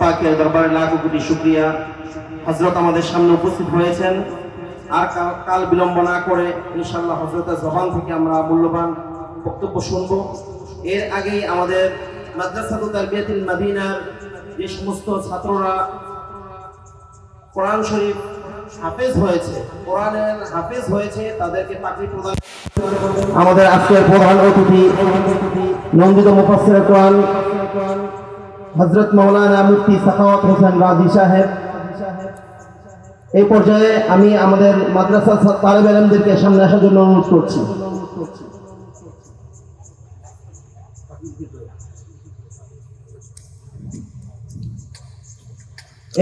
পাকের দরবারে লাখ কোটি শুক্রিয়া। হজরত আমাদের সামনে উপস্থিত হয়েছেন। আর কাল বিলম্ব না করে ইনশাল্লাহ হজরতের জবান থেকে আমরা মূল্যবান বক্তব্য শুনব। এর আগেই আমাদের মাদ্রাসাতু তারবিয়াতিল যে সমস্ত ছাত্ররা কোরআন শরীফ হাফেজ হয়েছে, কোরআনের হাফেজ হয়েছে, তাদেরকে পাখি প্রদান আমাদের আজকের প্রধান অতিথি, নন্দিত মুফাসসির কোরআন। হযরত মাওলানা মুফতি সাখাওয়াত হোসেন রাজি সাহেব। এই পর্যায়ে আমি আমাদের মাদ্রাসা তালেব আলমদেরকে সামনে আসার জন্য অনুরোধ করছি।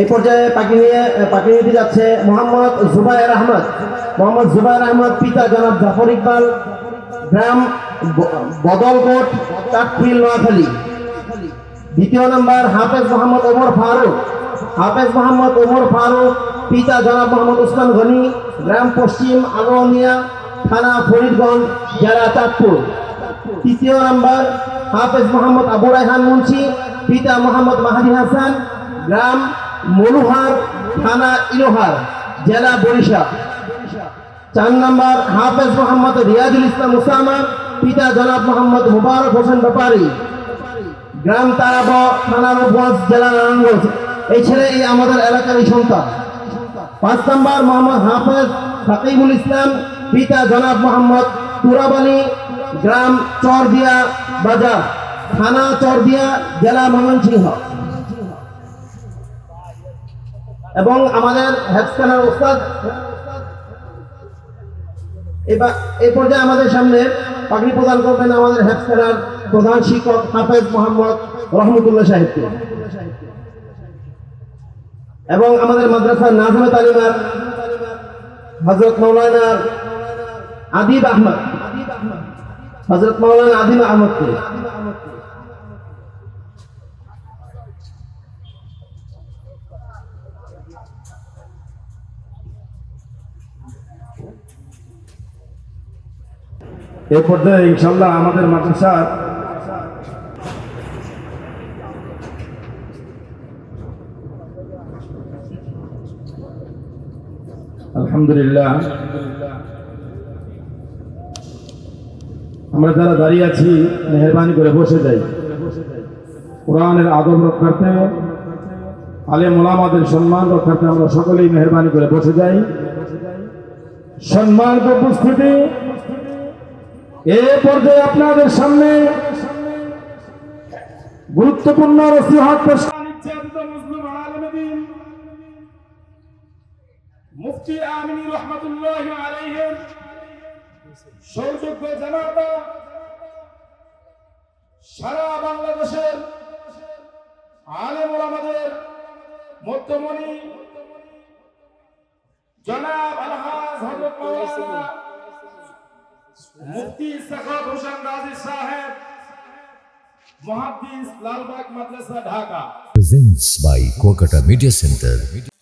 এই পর্যায়ে পাখি নিয়ে, পাখি নিতে যাচ্ছে মোহাম্মদ জুবায়ের আহমদ। মোহাম্মদ জুবায়ের আহমদ পিতা জনাব জাফর ইকবাল, গ্রাম বদলকোট চাটখিল নোয়াখালী। দ্বিতীয় নম্বর, হাফেজ মোহাম্মদ ওমর ফারুক। হাফেজ মোহাম্মদ ওমর ফারুক, পিতা জনাব মোহাম্মদ উসমান গনি, গ্রাম পশ্চিম আগোয়ানিয়া, থানা ফরিদগঞ্জ, জেলা চাঁদপুর। তৃতীয় নম্বর, হাফেজ মোহাম্মদ আবু রায়হান মুন্সি, পিতা মোহাম্মদ মাহাদি হাসান, গ্রাম মনুহার থানা ইলোহার, জেলা বরিশাল। চার নম্বর, হাফেজ মোহাম্মদ রিয়াজুল ইসলাম উসামা, পিতা জনাব মোহাম্মদ মুবারক হোসেন ব্যাপারী। গ্রাম তারাব থানা রূপগঞ্জ জেলা নারায়ণগঞ্জ। এই ছেলে এই আমাদের এলাকারই সন্তান। পাঁচ নম্বর মোহাম্মদ হাফেজ সাকিবুল ইসলাম, পিতা জনাব মোহাম্মদ তুরাবানি, গ্রাম চরদিয়া বাজার, থানা চরদিয়া, জেলা ময়মনসিংহ। এবং আমাদের হেফখানার ওস্তাদ এবার এই পর্যায়ে আমাদের সামনে পাগড়ি প্রদান করবেন আমাদের হেফখানার প্রধান শিক্ষক হাফেজ মোহাম্মদ রহমতুল্লাহ সাহিত্য এবং আমাদের মাদ্রাসার নাজমে তালিমার হজরত মৌলানা আদিব আহমদ হজরত মৌলানা আদিব আহমদকে। এ পর্যায়ে ইনশাল্লাহ আমাদের মাদ্রাসার আলহামদুলিল্লাহ। আমরা যারা দাঁড়িয়ে আছি, মেহরবানি করে বসে যাই। কোরআনের আদব রক্ষার্থে আলে মোলামাদের সম্মান রক্ষার্থে আমরা সকলেই মেহরবানি করে বসে যাই। সম্মান উপস্থিতি, এ পর্যায়ে আপনাদের সামনে গুরুত্বপূর্ণ নসিহত পেশ মুফতি আমিনী রহমতুল্লাহ আলাইহির সৌযোগ্য জানাতা সারা বাংলাদেশের আলেম ওলামাদের মধ্যমণি জনাব আলহাজ হযরত মাওলানা মুফতি সাখাত হোসেন রাজি সাহেব, মহাদ্দিস লালবাগ মাদ্রাসা, Dhaka. Presents by Kuakata media centre